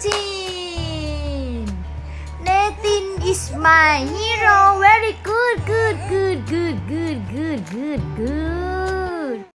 13. Nathan is my hero. Very good, good, good, good, good, good, good, good.